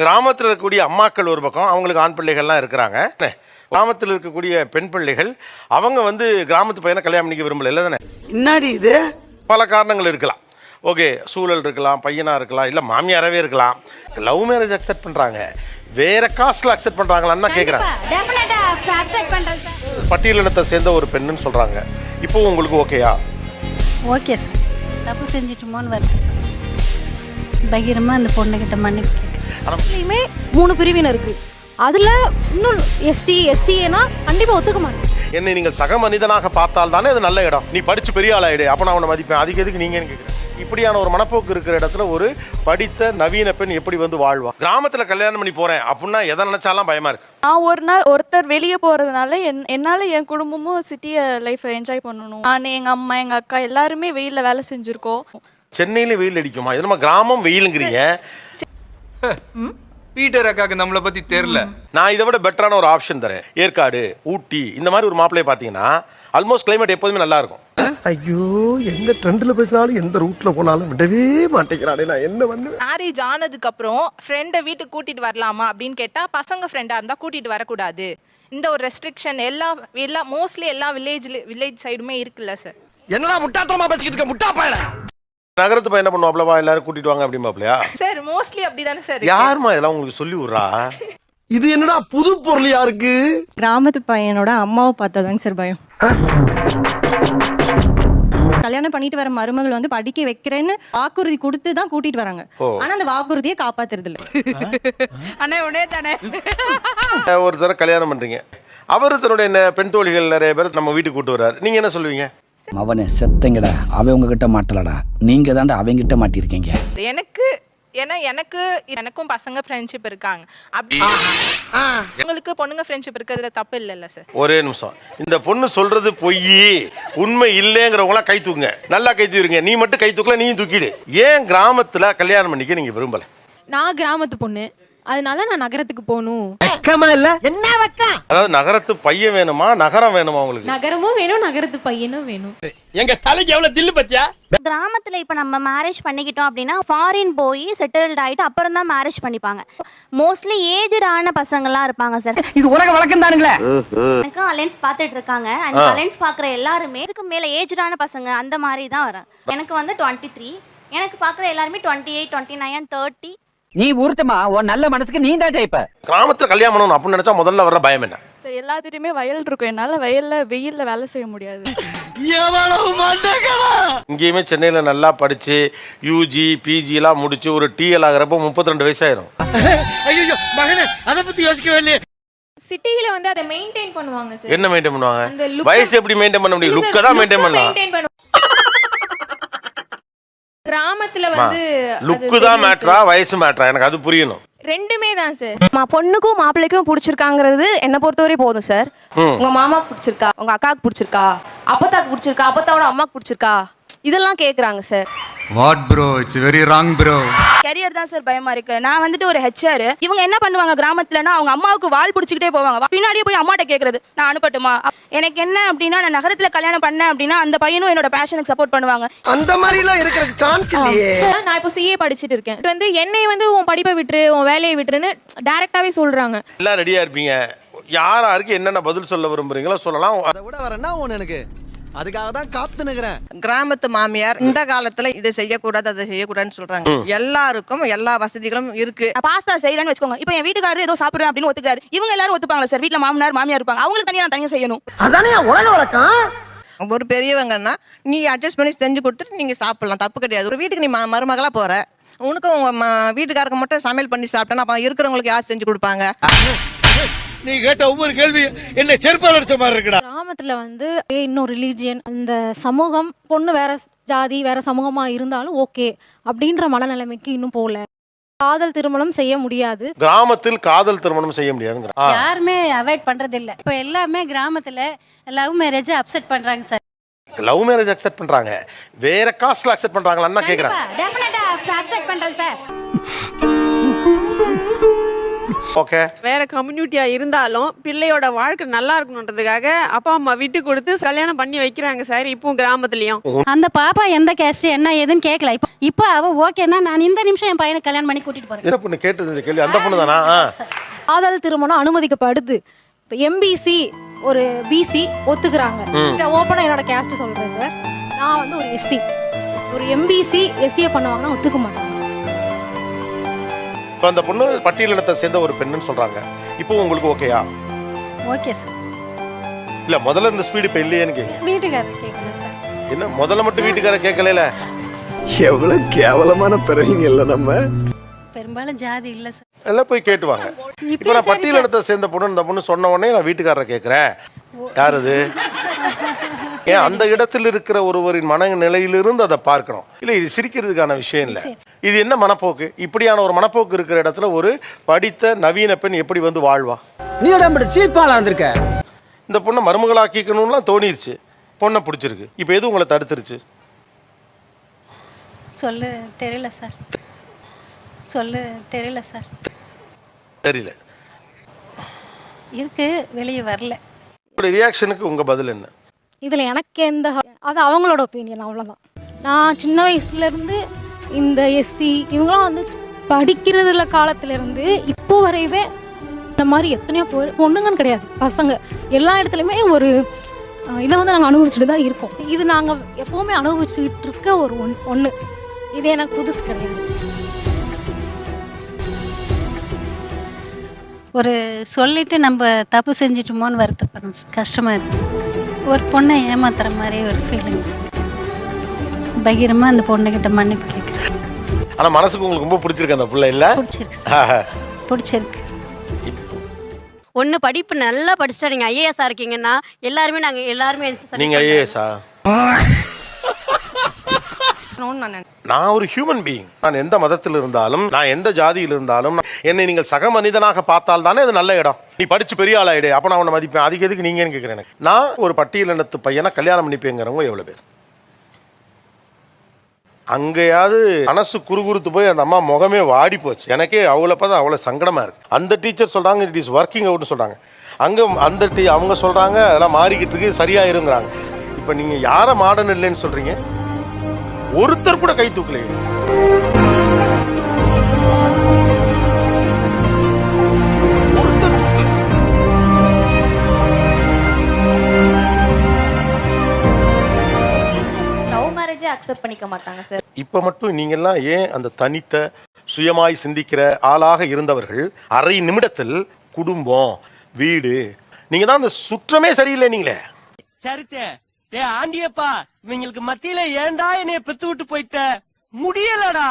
கிராமத்தில் இருக்கக்கூடிய அம்மாக்கள் ஒரு பக்கம் அவங்களுக்கு ஆண் பிள்ளைகள்லாம் இருக்கிறாங்க? கிராமத்தில் இருக்கக்கூடிய பெண் பிள்ளைகள் அவங்க வந்து கிராமத்து பையனை கல்யாணம் பண்ணிக்க விரும்பல இல்லை தானே? என்னடி இது? பல காரணங்கள் இருக்கலாம். ஓகே சூழல் இருக்கலாம் பையனாக இருக்கலாம் இல்லை மாமியாராகவே இருக்கலாம். லவ் மேரேஜ் அக்செப்ட் பண்ணுறாங்க வேற காஸ்ட்ல அக்செப்ட் பண்ணுறாங்களான்னு தான் கேட்குறாங்க டெஃபினட்டா அக்செப்ட் பண்றேன் சார். பட்டியலினத்தை சேர்ந்த ஒரு பெண்ணுன்னு சொல்கிறாங்க இப்போ உங்களுக்கு ஓகேயா? Okay sir. தப்பு செஞ்சிட்டோமோன்னு வருது பகிரமா அந்த பொண்ணுகிட்ட மன்னிப்பு அதுலேயுமே மூணு பிரிவினர் இருக்கு. அதுல இன்னும் எஸ்டி எஸ்சிஏனா கண்டிப்பா ஒத்துக்க மாட்டேன் என்னை நீங்கள் சக மனிதனாக பார்த்தால் தானே அது நல்ல இடம். நீ படிச்சு பெரிய ஆளாயிடு அப்போ நான் உன்னை மதிப்பேன். அதுக்கு எதுக்கு நீங்கன்னு கேட்குறேன் இப்படியான ஒரு மனப்போக்கு இருக்கிற இடத்துல ஒரு படித்த நவீன பெண் எப்படி வந்து வாழ்வா? கிராமத்தில் கல்யாணம் பண்ணி போறேன் அப்படின்னா எதை நினைச்சாலாம் பயமா இருக்கு. நான் ஒரு நாள் ஒருத்தர் வெளியே போறதுனால என் என்னால என் குடும்பமும் சிட்டியை லைஃப்பை என்ஜாய் பண்ணணும். நான் எங்க அம்மா எங்க அக்கா எல்லாருமே வெயில்ல வேலை செஞ்சிருக்கோம். சென்னையில வெயில் அடிக்குமா? இது நம்ம கிராமம் வெயிலுங்கிறீங்க. பீட்டர் அக்காக்கு நம்மளை பத்தி தெரியல நான் இதை விட பெட்டரான ஒரு ஆப்ஷன் தரேன். ஏற்காடு ஊட்டி இந்த மாதிரி ஒரு மாப்பிள்ளையை பார்த்தீங்கன்னா ஆல்மோஸ்ட் climate எப்போதுமே நல்லா இருக்கும். ஐயோ எந்த ட்ரெண்ட்ல பேசினாலும் எந்த ரூட்ல போனாலும் விடவே மாட்டேங்கிறானே நான் என்ன பண்ணுவேன்? மேரேஜ் ஆனதுக்கு அப்புறம் ஃப்ரெண்டை வீட்டுக்கு கூட்டிட்டு வரலாமா அப்படின்னு கேட்டா பசங்க ஃப்ரெண்டா இருந்தா கூட்டிட்டு வரக்கூடாது. இந்த ஒரு ரெஸ்ட்ரிக்ஷன் எல்லா எல்லா மோஸ்ட்லி எல்லா வில்லேஜ் வில்லேஜ் சைடுமே இருக்குல்ல சார் என்னடா முட்டாத்தனமா பேசிக்கிட்டு இருக்க? முட்டா பயல நகரத்து பையன் என்ன பண்ணுவாப்லவா எல்லாரும் கூட்டிட்டு வாங்க அப்படிம்பாப்லையா சார் மோஸ்ட்லி அப்படிதானே சார் யாருமா இதெல்லாம் உங்களுக்கு சொல்லி விட்றா? இது என்னடா புது பொருளியா இருக்கு கிராமத்து பையனோட அம்மாவை பார்த்தாதாங்க சார் பயம். கல்யாணம் பண்ணிட்டு வர மருமகள் வந்து படிக்க வைக்கிறேன்னு வாக்குறுதி கொடுத்து தான் கூட்டிட்டு வராங்க. ஆனா அந்த வாக்குறுதியை காப்பாத்துறது இல்ல அண்ணே உடனே தானே. ஒருத்தர கல்யாணம் பண்றீங்க. அவர் தன்னுடைய நெ- பெண் தோழிகள் நிறைய பேர் நம்ம வீட்டுக்கு கூட்டு வர்றாரு. நீங்க என்ன சொல்லுவீங்க? அவனே செத்தங்கடா. அவன் உங்ககிட்ட மாட்டலடா. நீங்க தாண்டா அவங்கிட்ட மாட்டிருக்கீங்க எனக்கு ஏன்னா எனக்கு எனக்கும் பசங்க ஃப்ரெண்ட்ஷிப் இருக்காங்க. அப்படி உங்களுக்கு பொண்ணுங்க ஃப்ரெண்ட்ஷிப் இருக்கிறதுல தப்பு இல்லைல்ல சார் ஒரே நிமிஷம். இந்த பொண்ணு சொல்றது பொய். உண்மை இல்லைங்கிறவங்களாம் கை தூக்குங்க. நல்லா கை தூக்குங்க நீ மட்டும் கை தூக்கல நீயும் தூக்கிடு. ஏன் கிராமத்துல கல்யாணம் பண்ணிக்க நீங்க விரும்பல? நான் கிராமத்து பொண்ணு. அதனால நான் நகரத்துக்கு போகணும். அதாவது நகரத்து பையன் வேணுமா நகரம் வேணுமா உங்களுக்கு? நகரமும் வேணும் நகரத்து பையனும் வேணும். எங்க தலைக்கு எவ்வளவு தில்லு பத்தியா? கிராமத்துல இப்ப நம்ம மேரேஜ் பண்ணிக்கிட்டோம் அப்படின்னா ஃபாரின் போய் செட்டில்ட் ஆயிட்டு அப்புறம் தான் மேரேஜ் பண்ணிப்பாங்க. மோஸ்ட்லி ஏஜ்டான பசங்கலாம் இருப்பாங்க சார் இது உலக வழக்கம் தானுங்களே. எனக்கு அலைன்ஸ் பார்த்துட்டு இருக்காங்க. அந்த அலைன்ஸ் பார்க்குற எல்லாருமே இதுக்கு மேல ஏஜ்டான பசங்க அந்த மாதிரி தான் வராங்க எனக்கு வந்து டுவெண்ட்டி த்ரீ எனக்கு பார்க்குற எல்லாருமே twenty eight twenty nine thirty நீ ஊர்த்தமா உன் நல்ல மனசுக்கு நீ தான் ஜெயிப்ப. கிராமத்துல கல்யாணம் பண்ணணும் அப்படின்னு நினைச்சா முதல்ல வர்ற பயம் என்ன? சார் எல்லாத்துட்டையுமே வயல் இருக்கும். என்னால வயல்ல வெயில்ல வேலை செய்ய முடியாது. இங்கேயுமே சென்னையில நல்லா படிச்சு யூஜி பிஜிலாம் முடிச்சு ஒரு டிஎல் ஆகிறப்போ முப்பத்தி ரெண்டு வயசாயிரும். ஐயோ மகனே அத பத்தி யோசிக்கவே இல்லையே. சிட்டியில வந்து அதை மெயின்டைன் பண்ணுவாங்க சார் என்ன மெயின்டைன் அந்த பண்ணுவாங்க look- வயசு எப்படி மெயின்டைன் பண்ண முடியும்? லுக்கை தான் மெயின்டைன் பண்ணலாம். கிராமத்துல வந்து லுக்கு தான் மேட்ரா வயசு மேட்ரா எனக்கு அது புரியணும். ரெண்டுமே தான் சார் மா பொண்ணுக்கும் மாப்பிள்ளைக்கும் பிடிச்சிருக்காங்கிறது என்ன பொறுத்தவரை போதும் சார் உங்க மாமாக்கு பிடிச்சிருக்கா? உங்க அக்காவுக்கு பிடிச்சிருக்கா? அப்பத்தாக்கு பிடிச்சிருக்கா? அப்பத்தாவோட அம்மாக்கு பிடிச்சிருக்கா? இதெல்லாம் கேக்குறாங்க sir what bro it's very wrong bro career தான் சார் பயமா இருக்கு. நான் வந்துட்டு ஒரு ஹெச்ஆர் இவங்க என்ன பண்ணுவாங்க கிராமத்துலனா அவங்க அம்மாவுக்கு வால் பிடிச்சிக்கிட்டே போவாங்க. பின்னாடியே போய் அம்மாட்ட கேக்குறது. நான் அனுப்பட்டுமா? எனக்கு என்ன அப்படின்னா நான் நகரத்துல கல்யாணம் பண்ணேன் அப்படின்னா அந்த பையனும் என்னோட பேஷனுக்கு சப்போர்ட் பண்ணுவாங்க. அந்த மாதிரி எல்லாம் இருக்கிறதுக்கு சான்ஸ் இல்லையே. நான் இப்போ சிஏ படிச்சுட்டு இருக்கேன். வந்து என்னை வந்து உன் படிப்பை விட்டுரு உன் வேலையை விட்டுருன்னு டைரக்டாவே சொல்றாங்க. எல்லாம் ரெடியா இருப்பீங்க. யாராருக்கு என்னென்ன பதில் சொல்ல விரும்புறீங்களோ சொல்லலாம். அதை விட வரேன்னா ஒண்ணு எனக்கு அதுக்காக தான் காத்து நிக்கிறேன். கிராமத்து மாமியார் இந்த காலத்துல இதை செய்யக்கூடாது அதை செய்யக்கூடாதுன்னு சொல்றாங்க. எல்லாருக்கும் எல்லா வசதிகளும் இருக்கு. பாஸ்தா செய்யறேன்னு வச்சுக்கோங்க. இப்போ என் வீட்டுக்காரர் ஏதோ சாப்பிடுறேன் அப்படின்னு ஒத்துக்காரு இவங்க எல்லாரும் ஒத்துப்பாங்களா சார் வீட்ல மாமனார் மாமியார் இருப்பாங்க. அவங்களுக்கு தனியா நான் தனியா செய்யணும். அதானே உலக வழக்கம்? ஒரு பெரியவங்கன்னா நீ அட்ஜஸ்ட் பண்ணி செஞ்சு கொடுத்துட்டு நீங்க சாப்பிடலாம். தப்பு கிடையாது. ஒரு வீட்டுக்கு நீ ம- மருமகளா போற. உனக்கு உங்க வீட்டுக்காரருக்கு மட்டும் சமையல் பண்ணி சாப்பிட்டேன்னா அப்ப இருக்கிறவங்களுக்கு யார் செஞ்சு கொடுப்பாங்க? நீ கேட்ட ஒவ்வொரு கேள்வி என்ன செருப்பால் அடிச்ச மாதிரி இருக்குடா. கிராமத்துல வந்து இன்னும் ரிலீஜியன் அந்த சமூகம் பொண்ணு வேற ஜாதி வேற சமூகமா இருந்தாலும் ஓகே அப்படின்ற மனநிலைமைக்கு இன்னும் போகல. காதல் திருமணம் செய்ய முடியாது. கிராமத்தில் காதல் திருமணம் செய்ய முடியாதுங்கிற ஆ. யாருமே அவாய்ட் பண்றது இல்ல இப்போ எல்லாமே கிராமத்துல லவ் மேரேஜ் அப்செட் பண்றாங்க சார் லவ் மேரேஜ் அக்செப்ட் பண்றாங்க. வேற காஸ்ட்ல அக்செப்ட் பண்றாங்களான்னு தான் கேக்குறாங்க டெஃபினட்டா அக்செப்ட் பண்றேன் சார் ஓகே வேற கம்யூனிட்டியா இருந்தாலும் பிள்ளையோட வாழ்க்கை நல்லா இருக்கணுன்றதுக்காக அப்பா அம்மா விட்டு கொடுத்து கல்யாணம் பண்ணி வைக்கிறாங்க சார் இப்போ கிராமத்துலயும். அந்த பாப்பா எந்த கேஸ்ட் என்ன ஏதுன்னு கேட்கல இப்போ இப்போ அவ ஓகேன்னா நான் இந்த நிமிஷம் என் பையனை கல்யாணம் பண்ணி கூட்டிட்டு போறேன். என்ன பொண்ணு கேட்டது இந்த கேள்வி? அந்த பொண்ணு தானா. காதல் திருமணம் அனுமதிக்கப்படுது. இப்போ எம்பிசி ஒரு பிசி ஒத்துக்கிறாங்க. ஓப்பனா என்னோட கேஸ்ட் சொல்றேன் சார் நான் வந்து ஒரு எஸ்சி ஒரு எம்பிசி எஸ்சியை பண்ணுவாங்கன்னா ஒத்துக்க மாட்டாங்க. இப்போ அந்த பொண்ணு பட்டியலினத்தை சேர்ந்த ஒரு பெண்ணுன்னு சொல்றாங்க. இப்போ உங்களுக்கு ஓகேயா? Okay sir. இல்ல முதல்ல இந்த ஸ்பீடு இப்போ இல்லையேன்னு கேட்குறேன் வீட்டுக்காரர் கேட்கணும் சார். என்ன முதல்ல மட்டும் வீட்டுக்கார கேட்கல எவ்வளவு கேவலமான பிறவிங்க இல்ல நம்ம. பெரும்பாலும் ஜாதி இல்லை சார். எல்லாம் போய் கேட்டுவாங்க இப்போ நான் பட்டியலினத்தை சேர்ந்த பொண்ணு இந்த பொண்ணு சொன்ன உடனே நான் வீட்டுக்காரரை கேட்குறேன். யார் அது? ஏன்? அந்த இடத்தில் இருக்கிற ஒருவரின் மனநிலையிலிருந்து அதை பார்க்கணும். இல்லை இது சிரிக்கிறதுக்கான விஷயம் இல்லை. இது என்ன மனப்போக்கு? இப்படியான ஒரு மனப்போக்கு இருக்கிற இடத்துல ஒரு படித்த நவீன பெண் எப்படி வந்து வாழ்வா? நீ சீப்பாலா இருந்திருக்க இந்த பொண்ணை மருமகளாக்கிக்கணும்லாம் தோணிருச்சு. பொண்ணை பிடிச்சிருக்கு. இப்போ எது உங்களை தடுத்துருச்சு? சொல்லு தெரியல சார். சொல்லு தெரியல சார். தெரியல. இருக்கு வெளியே வரல. உங்களுடைய ரியாக்ஷனுக்கு உங்கள் பதில் என்ன? இதில் எனக்கு எந்த அது அவங்களோட ஒப்பீனியன் அவ்வளோதான் நான் சின்ன வயசுலேருந்து இந்த எஸ்சி இவங்களாம் வந்து படிக்கிறதுல காலத்துலேருந்து இப்போ வரையவே இந்த மாதிரி எத்தனையோ பேர் பொண்ணுங்கன்னு கிடையாது பசங்க. எல்லா இடத்துலையுமே ஒரு இதை வந்து நாங்கள் அனுபவிச்சுட்டு தான் இருக்கோம். இது நாங்கள் எப்போவுமே அனுபவிச்சுக்கிட்டு இருக்க ஒரு ஒன் ஒன்று இது எனக்கு புதுசு கிடையாது. ஒரு சொல்லிட்டு நம்ம தப்பு செஞ்சிட்டோமோன்னு வருத்தப்படும் கஷ்டமா இருக்குது ஒரு பொண்ணை ஏமாத்துற மாதிரி ஒரு ஃபீலிங் பகிரமா அந்த பொண்ணுகிட்ட மன்னிப்பு கேட்குறேன் ஆனால் மனசுக்கு உங்களுக்கு ரொம்ப பிடிச்சிருக்கு அந்த பிள்ளை இல்லை? பிடிச்சிருக்கு சார். பிடிச்சிருக்கு. ஒண்ணு படிப்பு நல்லா படிச்சுட்டா நீங்க ஐஏஎஸ் இருக்கீங்கன்னா எல்லாருமே நாங்க எல்லாருமே நீங்கள் ஐஏஎஸ்ஸா நான் ஒரு ஹியூமன் பீயிங் நான் எந்த மதத்தில் இருந்தாலும் நான் எந்த ஜாதியில் இருந்தாலும் என்னை நீங்கள் சக மனிதனாக பார்த்தால் தானே அது நல்ல இடம். நீ படிச்சு பெரிய ஆளாயிடு அப்போ நான் உன்னை மதிப்பேன். அதுக்கு எதுக்கு நீங்கன்னு கேட்குறேன் நான் ஒரு பட்டியலினத்து பையனை கல்யாணம் பண்ணிப்பேங்கிறவங்க எவ்வளோ பேர்? அங்கேயாவது மனசு குறுகுறுத்து போய் அந்த அம்மா முகமே வாடி போச்சு. எனக்கே அவ்வளோ பார்த்தா அவ்வளோ சங்கடமாக இருக்குது அந்த டீச்சர் சொல்கிறாங்க இட் இஸ் ஒர்க்கிங் அவுட்னு சொல்கிறாங்க அங்கே அந்த டீ அவங்க சொல்கிறாங்க அதெல்லாம் மாறிக்கிட்டு இருக்கு சரியாயிருங்கிறாங்க. இப்போ நீங்கள் யாரை மாடர்ன் இல்லைன்னு சொல்கிறீங்க ஒருத்தர் கூட கை தூக்கலையே. அக்செப்ட் பண்ணிக்க மாட்டாங்க சார் இப்ப மட்டும் நீங்கெல்லாம் ஏன் அந்த தனித்த சுயமாய் சிந்திக்கிற ஆளாக இருந்தவர்கள் அரை நிமிடத்தில் குடும்பம் வீடு நீங்க தான் அந்த சுற்றமே சரியில்லை நீங்களே. சரித்தே. டே ஆண்டியப்பா இவங்களுக்கு மத்தியில ஏன்டா என்னைய பெத்து விட்டு போயிட்ட? முடியலடா.